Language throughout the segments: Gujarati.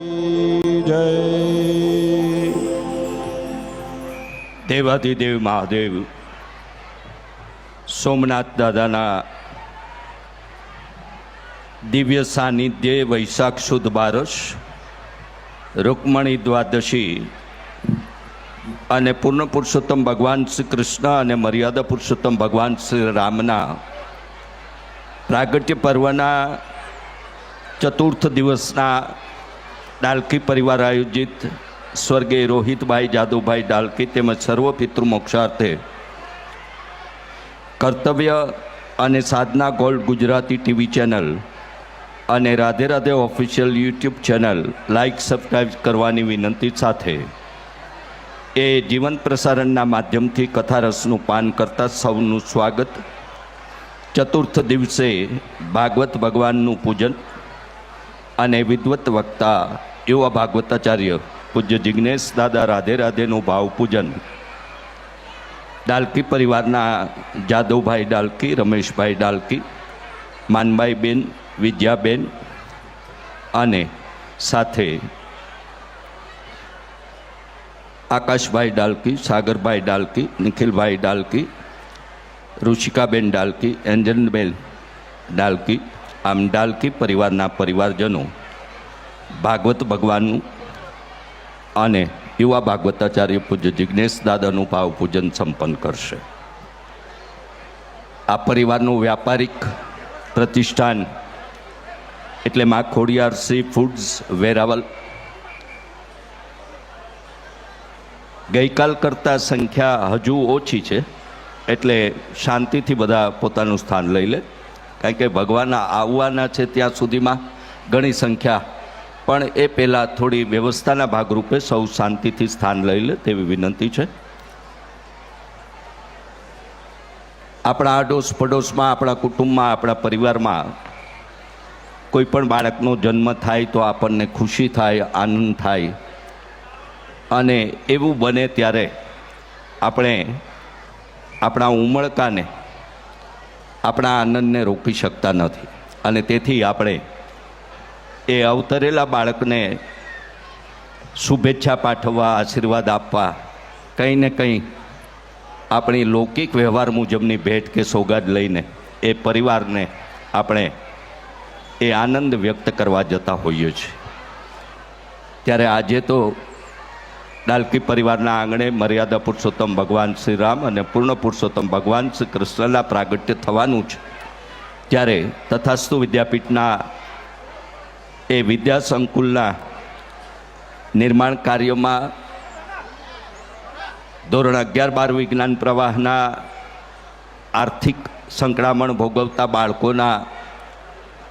જય. દેવાધિદેવ મહાદેવ. સોમનાથ દાદાના દિવ્ય સાનિધ્ય વૈશાખ સુદ બારસ, રૂકમણી દ્વાદશી અને પૂર્ણ પુરુષોત્તમ ભગવાન શ્રી કૃષ્ણ અને મર્યાદા પુરુષોત્તમ ભગવાન શ્રી રામના પ્રાગટ્ય પર્વના ચતુર્થ દિવસના ડાલકી પરિવાર આયોજિત સ્વર્ગીય રોહિતભાઈ જાદુભાઈ ડાલકી તેમજ સર્વ પિતૃ મોક્ષાર્થે કર્તવ્ય અને Sadhana gold Gujarati TV channel અને Radhe Radhe official YouTube channel like subscribe કરવાની વિનંતી સાથે એ જીવન પ્રસારણના માધ્યમથી કથારસનું પાન કરતા સૌનું સ્વાગત. ચતુર્થ દિવસે ભાગવત ભગવાનનું પૂજન અને વિદવત વક્તા એવા ભાગવતાચાર્ય પૂજ્ય જિજ્ઞેશ દાદા રાધે રાધેનું ભાવ પૂજન. ડાલકી પરિવારના જાદવભાઈ ડાલકી, રમેશભાઈ ડાલકી માનભાઈ બેન વિદ્યાબેન અને સાથે આકાશભાઈ ડાલકી, સાગરભાઈ ડાલકી, નિખિલભાઈ ડાલકી, ઋષિકાબેન ડાલકી, એન્જનબેન ડાલકી, આમ ડાલકી પરિવારના પરિવારજનો ભાગવત ભગવાનનું અને યુવા ભાગવતાચાર્ય પૂજ્ય જિજ્ઞેશ દાદાનું ભાવ પૂજન સંપન્ન કરશે. આ પરિવારનું વ્યાપારિક પ્રતિષ્ઠાન એટલે માં ખોડિયાર સી ફૂડ્સ વેરાવલ ગઈકાલ કરતાં સંખ્યા હજુ ઓછી છે, એટલે શાંતિથી બધા પોતાનું સ્થાન લઈ લે. કારણ કે ભગવાન આવવાના છે ત્યાં સુધીમાં ઘણી સંખ્યા પણ એ પહેલાં થોડી વ્યવસ્થાના ભાગરૂપે સૌ શાંતિથી સ્થાન લઈ લે તેવી વિનંતી છે. આપણા આડોશ પડોશમાં આપણા કુટુંબમાં, આપણા પરિવારમાં કોઈ પણ બાળકનો જન્મ થાય તો આપણને ખુશી થાય, આનંદ થાય. અને એવું બને ત્યારે આપણે આપણા ઉમળકાને, આપણા આનંદને રોકી શકતા નથી. અને તેથી આપણે એ અવતરેલા બાળકને શુભેચ્છા પાઠવવા, આશીર્વાદ આપવા, કંઈ ને કંઈ આપણી લૌકિક વ્યવહાર મુજબની ભેટ કે સોગાદ લઈને એ પરિવારને આપણે એ આનંદ વ્યક્ત કરવા જતા હોઈએ છીએ. ત્યારે આજે તો ડાલકી પરિવારના આંગણે મર્યાદા પુરુષોત્તમ ભગવાન શ્રી રામ અને પૂર્ણ પુરુષોત્તમ ભગવાન શ્રી કૃષ્ણના પ્રાગટ્ય થવાનું છે. ત્યારે તથાસ્તુ વિદ્યાપીઠના એ વિદ્યા સંકુલના નિર્માણ કાર્યોમાં ધોરણ અગિયાર બાર વિજ્ઞાન પ્રવાહના આર્થિક સંકળામણ ભોગવતા બાળકોના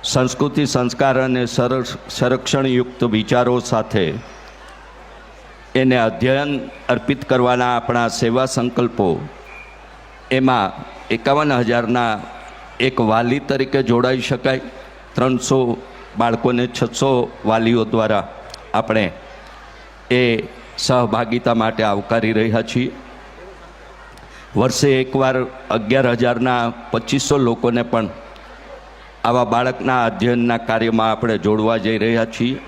સંસ્કૃતિ સંસ્કાર અને સરક્ષ સંરક્ષણયુક્ત વિચારો સાથે એને અધ્યયન અર્પિત કરવાના આપણા સેવા સંકલ્પો એમાં એકાવન હજારના એક વાલી તરીકે જોડાઈ શકાય. ત્રણસો બાળકોને છસો વાલીઓ દ્વારા આપણે એ સહભાગિતા માટે આવકારી રહ્યા છીએ. વર્ષે એકવાર અગિયાર હજારના પચીસો લોકોને પણ આવા બાળકના અધ્યયનના કાર્યમાં આપણે જોડવા જઈ રહ્યા છીએ.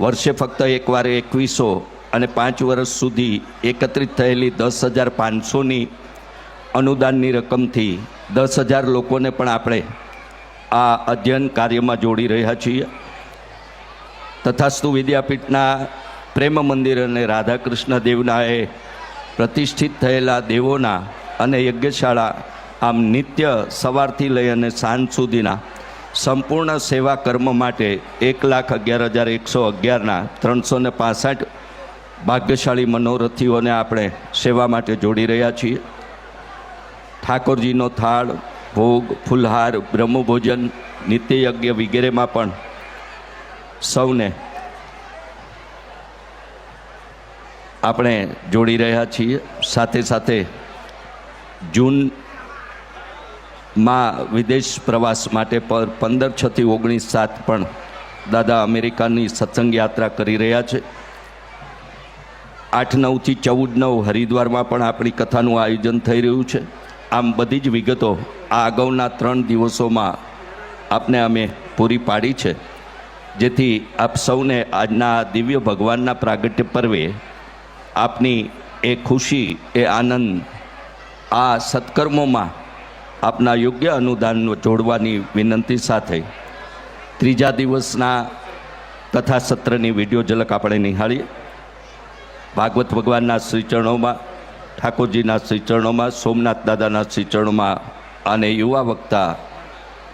વર્ષે ફક્ત એકવાર એકવીસો અને પાંચ વર્ષ સુધી એકત્રિત થયેલી દસ હજાર પાંચસોની અનુદાનની રકમથી દસ હજાર લોકોને પણ આપણે આ અધ્યયન કાર્યમાં જોડી રહ્યા છીએ. તથાસ્તુ વિદ્યાપીઠના પ્રેમ મંદિર અને રાધાકૃષ્ણ દેવના એ પ્રતિષ્ઠિત થયેલા દેવોના અને યજ્ઞશાળા આમ નિત્ય સવારથી લઈ અને સાંજ સુધીના સંપૂર્ણ સેવા કર્મ માટે એક લાખ અગિયાર હજાર એકસો અગિયારના ત્રણસો ને પાસઠ ભાગ્યશાળી મનોરથીઓને આપણે સેવા માટે જોડી રહ્યા છીએ. ઠાકોરજીનો થાળ ભોગ, ફુલહાર, બ્રહ્મભોજન, નિત્યયજ્ઞ વગેરેમાં પણ સૌને આપણે જોડી રહ્યા છીએ. સાથે સાથે જૂનમાં વિદેશ પ્રવાસ માટે પર પંદર છથી ઓગણીસ સાત પણ દાદા અમેરિકાની સત્સંગ યાત્રા કરી રહ્યા છે. આઠ નવથી ચૌદ નવ હરિદ્વારમાં પણ આપણી કથાનું આયોજન થઈ રહ્યું છે. આમ બધી જ વિગતો આ અગાઉના ત્રણ દિવસોમાં આપને અમે પૂરી પાડી છે. જેથી આપ સૌને આજના દિવ્ય ભગવાનના પ્રાગટ્ય પર્વે આપની એ ખુશી, એ આનંદ, આ સત્કર્મોમાં આપના યોગ્ય અનુદાન જોડવાની વિનંતી સાથે ત્રીજા દિવસના કથા સત્રની વીડિયો ઝલક આપણે નિહાળીએ. ભાગવત ભગવાનના શ્રી ચરણોમાં ઠાકોરજીના શ્રી ચરણોમાં સોમનાથ દાદાના શ્રી ચરણોમાં અને યુવા વક્તા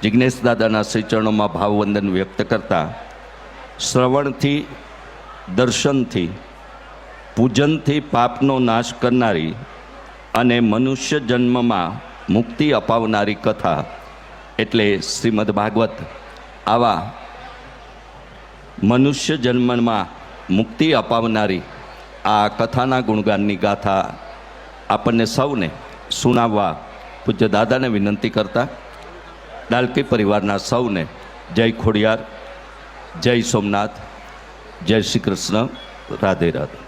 જિજ્ઞેશ દાદાના શ્રી ચરણોમાં ભાવવંદન વ્યક્ત કરતા શ્રવણથી, દર્શનથી, પૂજનથી પાપનો નાશ કરનારી અને મનુષ્ય જન્મમાં મુક્તિ અપાવનારી કથા એટલે શ્રીમદ ભાગવત. આવા મનુષ્ય જન્મમાં મુક્તિ અપાવનારી આ કથાના ગુણગાનની ગાથા આપણને સૌને સુનાવવા પૂજ્ય દાદાને વિનંતી કરતા, ડાલકી પરિવારના સૌને જય ખોડિયાર, જય સોમનાથ, જય શ્રી કૃષ્ણ, રાધે રાધે.